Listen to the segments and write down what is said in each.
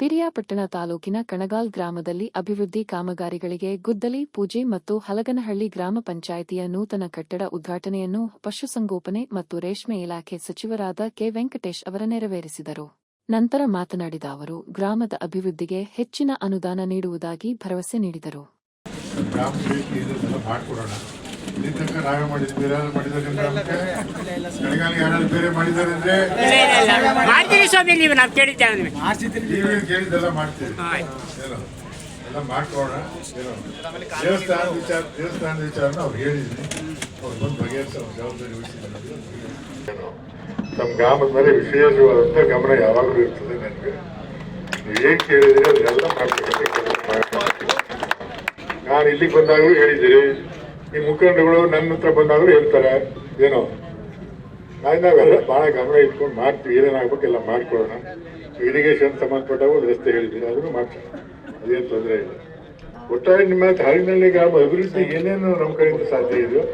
ಪಿರಿಯಾಪಟ್ಟಣ ತಾಲೂಕಿನ ಕಣಗಾಲ್ ಗ್ರಾಮದಲ್ಲಿ ಅಭಿವೃದ್ಧಿ ಕಾಮಗಾರಿಗಳಿಗೆ ಗುದ್ದಲಿ ಪೂಜೆ ಮತ್ತು ಹಲಗನಹಳ್ಳಿ ಗ್ರಾಮ ಪಂಚಾಯಿತಿಯ ನೂತನ ಕಟ್ಟಡ ಉದ್ಘಾಟನೆಯನ್ನು ಪಶುಸಂಗೋಪನೆ ಮತ್ತು ರೇಷ್ಮೆ ಇಲಾಖೆ ಸಚಿವರಾದ ಕೆ. ವೆಂಕಟೇಶ್ ಅವರ ನೆರವೇರಿಸಿದರು. ನಂತರ ಮಾತನಾಡಿದ ಅವರು, ಗ್ರಾಮದ ಅಭಿವೃದ್ಧಿಗೆ ಹೆಚ್ಚಿನ ಅನುದಾನ ನೀಡುವುದಾಗಿ ಭರವಸೆ ನೀಡಿದರು. ಇಲ್ಲಿ ತನಕ ನಾವೇ ಮಾಡಿದ್ವಿ ಬೇರೆ ಯಾರು ಮಾಡಿದಾರೆ ಕಡೆಗಾಲಿಗೆ ಯಾರು ಬೇರೆ ಮಾಡಿದ್ದಾರೆ ಅಂದ್ರೆ ಮಾಡ್ತೀವಿ ಸ್ವಾಮಿ ನೀವು ನಾವು ಕೇಳಿದ್ದೇವೆ ನಿಮಗೆ ನೀವೇನು ಕೇಳಿದ್ದೆಲ್ಲ ಮಾಡ್ತೀರಿ. ಏನೋ ಎಲ್ಲ ಮಾಡ್ಕೋಣ ಏನೋ. ದೇವಸ್ಥಾನದ ವಿಚಾರ ದೇವಸ್ಥಾನದ ವಿಚಾರನ ಅವ್ರು ಹೇಳಿದ್ವಿ ಅವ್ರು ಬಂದು ಬಗೆಹರಿಸೋ ಜವಾಬ್ದಾರಿ ವಹಿಸಿದ್ದಾರೆ ಏನೋ ನಮ್ಮ ಗ್ರಾಮದ ಮೇಲೆ ವಿಶೇಷವಾದಂಥ ಗಮನ ಯಾವಾಗಲೂ ಇರ್ತದೆ ನನಗೆ. ನೀವು ಏನು ಕೇಳಿದ್ರೆ ಅದೆಲ್ಲ ಮಾಡ್ಬೇಕಂತ ನಾನು ಇಲ್ಲಿಗೆ ಬಂದಾಗಲೂ ಹೇಳಿದ್ದೀರಿ ಈ ಮುಖಂಡಗಳು ನನ್ನ ಹತ್ರ ಬಂದಾಗಲೂ ಹೇಳ್ತಾರೆ, ಏನೋ ನಾಳೆ ನಾವೆಲ್ಲ ಭಾಳ ಗಮನ ಇಟ್ಕೊಂಡು ಮಾಡ್ತೀವಿ ಏನೇನಾಗಬೇಕು ಎಲ್ಲ ಮಾಡ್ಕೊಳ್ಳೋಣ. ಇರಿಗೇಷನ್ ಸಂಬಂಧಪಟ್ಟಾಗ ಒಂದು ರಸ್ತೆ ಹೇಳಿದ್ದೀರಿ ಅದನ್ನು ಮಾಡ್ತೀವಿ ಅದೇನು ತೊಂದರೆ ಇಲ್ಲ. ಒಟ್ಟಾರೆ ನಿಮ್ಮ ಹರಿನಳ್ಳಿ ಗ್ರಾಮ ಅಭಿವೃದ್ಧಿ ಏನೇನು ನಮ್ಮ ಕಡೆಯಿಂದ ಸಾಧ್ಯ ಇದೆಯೋ,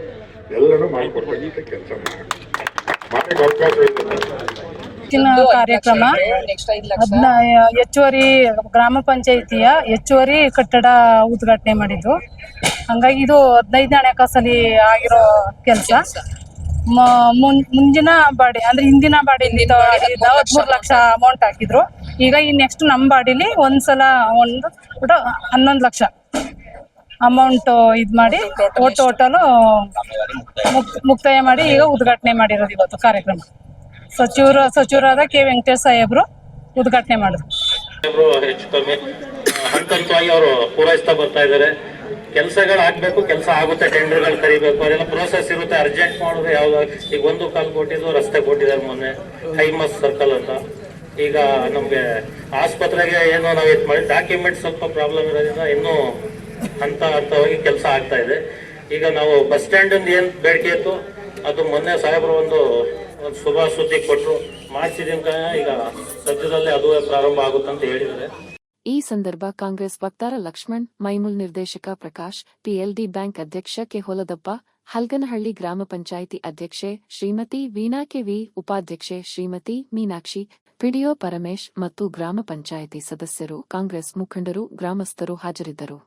ಎಲ್ಲನೂ ಮಾಡಿಕೊಡ್ತಕ್ಕಂಥ ಕೆಲಸ ಮಾಡಿ ಮಾಡಕ್ಕೆ ಅವಕಾಶ ಇದೆ. ಕಾರ್ಯಕ್ರಮ ಹೆಚ್ಚುವರಿ ಗ್ರಾಮ ಪಂಚಾಯಿತಿಯ ಹೆಚ್ಚುವರಿ ಕಟ್ಟಡ ಉದ್ಘಾಟನೆ ಮಾಡಿದ್ದು. ಹಂಗಾಗಿ ಇದು ಹದಿನೈದನೇ ಹಣಕಾಸಲ್ಲಿ ಆಗಿರೋ ಕೆಲಸ. ಮುಂದಿನ ಬಾಡಿ, ಅಂದ್ರೆ ಹಿಂದಿನ ಬಾಡಿ ಹದಿಮೂರು ಲಕ್ಷ ಅಮೌಂಟ್ ಹಾಕಿದ್ರು. ಈಗ ಈ ನೆಕ್ಸ್ಟ್ ನಮ್ಮ ಬಾಡಿಲಿ ಒಂದ್ಸಲ ಒಂದು ಹನ್ನೊಂದು ಲಕ್ಷ ಅಮೌಂಟ್ ಇದ್ ಮಾಡಿ ಟೋಟಲು ಮುಕ್ತಾಯ ಮಾಡಿ ಈಗ ಉದ್ಘಾಟನೆ ಮಾಡಿರೋದು ಇವತ್ತು ಕಾರ್ಯಕ್ರಮ. ಸಚಿವರು, ಸಚಿವರಾದ ಕೆ ವೆಂಕಟೇಶ್ ಸಾಹೇಬ್ರು ಉದ್ಘಾಟನೆ ಮಾಡಿದ್ರು. ಹೆಚ್ಚು ಕಮ್ಮಿ. ಹಂತ ಹಂತವಾಗಿ ಅವರು ಪೂರೈಸ್ತಾ ಬರ್ತಾ ಇದ್ದಾರೆ. ಕೆಲಸಗಳು ಆಗ್ಬೇಕು ಕೆಲಸ ಆಗುತ್ತೆ, ಟೆಂಡರ್ಗಳು ಕರಿಬೇಕು, ಅದೆಲ್ಲ ಪ್ರೋಸೆಸ್ ಇರುತ್ತೆ ಅರ್ಜೆಂಟ್ ಮಾಡೋದು ಯಾವ್ದು, ಈಗ ಒಂದು ಕಾಲ್ ಕೊಟ್ಟಿದ್ದು ರಸ್ತೆ ಕೊಟ್ಟಿದ್ದಾರೆ ಮೊನ್ನೆ ಕೈಮಸ್ ಸರ್ಕಲ್ ಅಂತ. ಈಗ ನಮಗೆ ಆಸ್ಪತ್ರೆಗೆ ಏನೋ ನಾವು ಇದು ಮಾಡಿ ಡಾಕ್ಯುಮೆಂಟ್ ಸ್ವಲ್ಪ ಪ್ರಾಬ್ಲಮ್ ಇರೋದ್ರಿಂದ ಇನ್ನೂ ಹಂತ ಹಂತವಾಗಿ ಕೆಲಸ ಆಗ್ತಾ ಇದೆ. ಈಗ ನಾವು ಬಸ್ ಸ್ಟ್ಯಾಂಡ್ ಏನು ಬೇಡಿಕೆ ಇತ್ತು, ಅದು ಮೊನ್ನೆ ಸಾಹೇಬರು ಒಂದು ಒಂದು ಶುಭ ಸುದ್ದಿ ಕೊಟ್ಟರು ಮಾಡಿಸಿದ ಈಗ ಸದ್ಯದಲ್ಲೇ ಅದು ಪ್ರಾರಂಭ ಆಗುತ್ತಂತ ಹೇಳಿದ್ದಾರೆ. ಈ ಸಂದರ್ಭ ಕಾಂಗ್ರೆಸ್ ವಕ್ತಾರ ಲಕ್ಷ್ಮಣ್, ಮೈಮುಲ್ ನಿರ್ದೇಶಕ ಪ್ರಕಾಶ್, ಪಿಎಲ್ಡಿ ಬ್ಯಾಂಕ್ ಅಧ್ಯಕ್ಷ ಕೆ ಹೊಲದಪ್ಪ, ಹಲ್ಗನಹಳ್ಳಿ ಗ್ರಾಮ ಪಂಚಾಯಿತಿ ಅಧ್ಯಕ್ಷೆ ಶ್ರೀಮತಿ ವೀಣಾ ಕೆವಿ ಉಪಾಧ್ಯಕ್ಷೆ ಶ್ರೀಮತಿ ಮೀನಾಕ್ಷಿ, ಪಿಡಿಒ ಪರಮೇಶ್ ಮತ್ತು ಗ್ರಾಮ ಪಂಚಾಯಿತಿ ಸದಸ್ಯರು, ಕಾಂಗ್ರೆಸ್ ಮುಖಂಡರು, ಗ್ರಾಮಸ್ಥರು ಹಾಜರಿದ್ದರು.